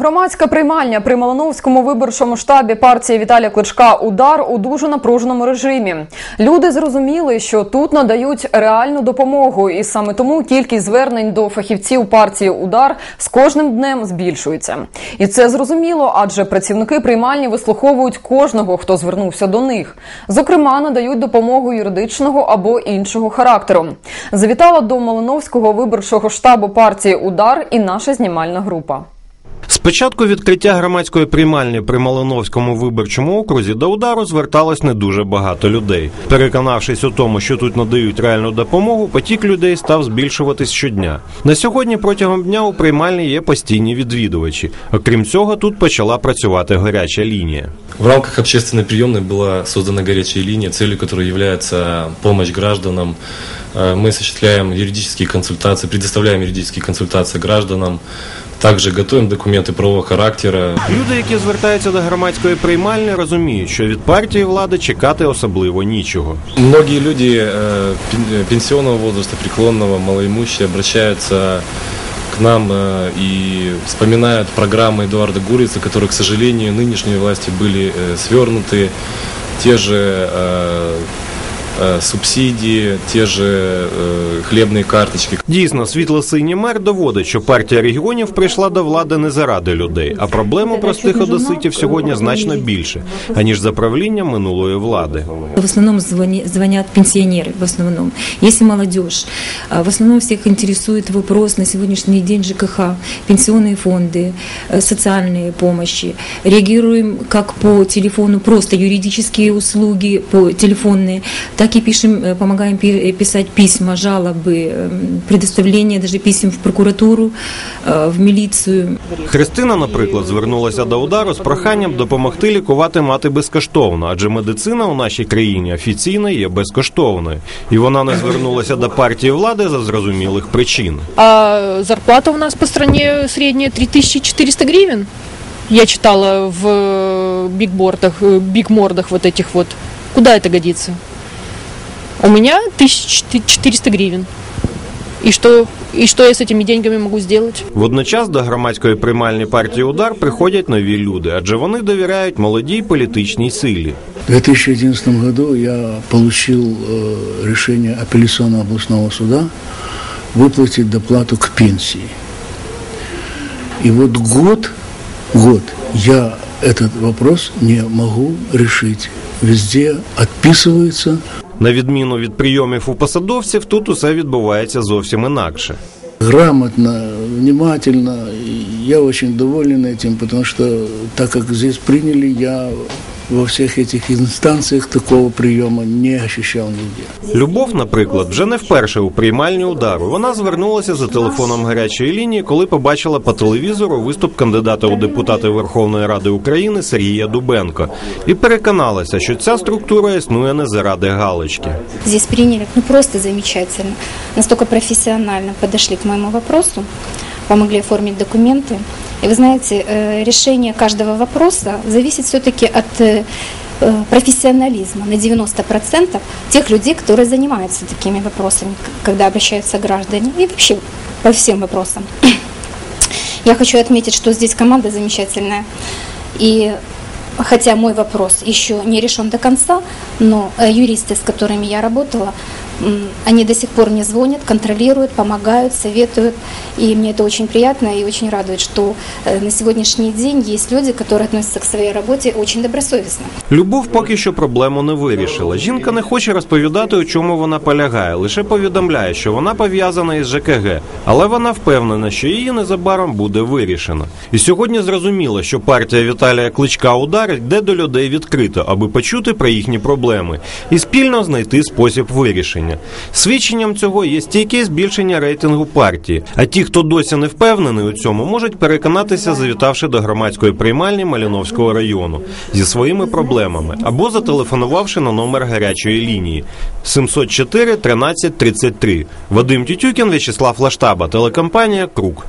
Громадська приймальня при Малиновському виборчому штабі партії Віталія Кличка Удар у дуже напруженому режимі. Люди зрозуміли, що тут надають реальну допомогу, і саме тому кількість звернень до фахівців партії Удар з кожним днем збільшується. І це зрозуміло, адже працівники приймальні вислуховують кожного, хто звернувся до них. Зокрема, надають допомогу юридичного або іншого характеру. Завітала до Малиновського виборчого штабу партії Удар і наша знімальна група. З початку відкриття громадської приймальні при Малиновському виборчому окрузі до удару зверталось не дуже багато людей. Переконавшись у тому, що тут надають реальну допомогу, потік людей став збільшуватись щодня. На сьогодні протягом дня у приймальні є постійні відвідувачі. Окрім цього, тут почала працювати гаряча лінія. В рамках общественной приемной была создана горячая линия, целью которой является помощь гражданам. Э, Мы осуществляем юридические консультации, предоставляем юридические консультации гражданам. Также готовим документы правового характера. Люди, які звертаються до громадської приймальні, розуміють, що від партії влади чекати особливо нічого. Многие люди э, пен- пенсионного возраста, преклонного, малоимущие обращаются к нам э, и вспоминают программы Эдуарда Гурица, которые, к сожалению, нынешние власти были э, свернуты. Те же э, э, субсидии, те же э, хлебные карточки. Дійсно, світло-синій мер доводить, що партія регіонів прийшла до влади не заради людей, а проблем у простих одеситів сьогодні значно більше, аніж за правління минулої влади. В основном звони- звонят пенсионеры, в основном. Если молодежь, а, в основном всех интересует вопрос на сегодняшний день ЖКХ, пенсионные фонды, э, социальные помощи. Реагируем как по телефону, просто юридические услуги по телефонные, так и пишем, э, помогаем пи- писать письма, жалобы, эм, предоставление даже писем в прокуратуру, э, в милицию. Христина, наприклад, звернулася до удару з проханням допомогти лікувати мати безкоштовно, адже медицина у нашій країні офіційно є безкоштовною, і вона не звернулася до партії влади за зрозумілих причин. А зарплата у нас по стране средняя 3400 гривен. Я читала в э, бигбордах, э, бигмордах вот этих вот. Куда это годится? У меня 1400 гривен. И что, и что я с этими деньгами могу сделать? Водночас до громадської приймальні партії удар приходять нові люди, адже вони довіряють молодій політичній силі. В 2011 году я получил э, решение апелляционного областного суда выплатить доплату к пенсии. И вот год, год я этот вопрос не могу решить. Везде отписываются, На відміну від прийомів у посадовців, тут усе відбувається зовсім інакше. грамотно, внимательно. Я очень доволен этим, потому что так как здесь приняли, я во всех этих инстанциях такого приема не ощущал нигде. Любов, наприклад, вже не вперше у приймальні удару. Вона звернулася за телефоном гарячої лінії, коли побачила по телевізору виступ кандидата у депутати Верховної Ради України Сергія Дубенко і переконалася, що ця структура існує не заради галочки. Здесь приняли ну, просто замечательно. Настолько профессионально подошли к моему вопросу, помогли оформить документы. И вы знаете, э, решение каждого вопроса зависит все-таки от э, э, профессионализма на 90% тех людей, которые занимаются такими вопросами, когда обращаются граждане, и вообще по всем вопросам. Я хочу отметить, что здесь команда замечательная. И хотя мой вопрос еще не решен до конца, но юристы, с которыми я работала, они до сих пор мне звонят, контролируют, помогают, советуют. И мне это очень приятно и очень радует, что э, на сегодняшний день есть люди, которые относятся к своей работе очень добросовестно. Любов поки що проблему не вирішила. Жінка не хоче розповідати, у чому вона полягає, лише повідомляє, що вона пов'язана із ЖКГ, але вона впевнена, що її незабаром буде вирішено. І сьогодні зрозуміло, що партія Віталія Кличка удар йде до людей відкрито, аби почути про їхні проблеми і спільно знайти спосіб вирішення. Свідченням цього є стійке збільшення рейтингу партії. А ті, хто досі не впевнений у цьому, можуть переконатися, завітавши до громадської приймальні Маліновського району зі своїми проблемами або зателефонувавши на номер гарячої лінії 704 13 33. Вадим Тютюкін, В'ячеслав Лаштаба, телекомпанія Круг.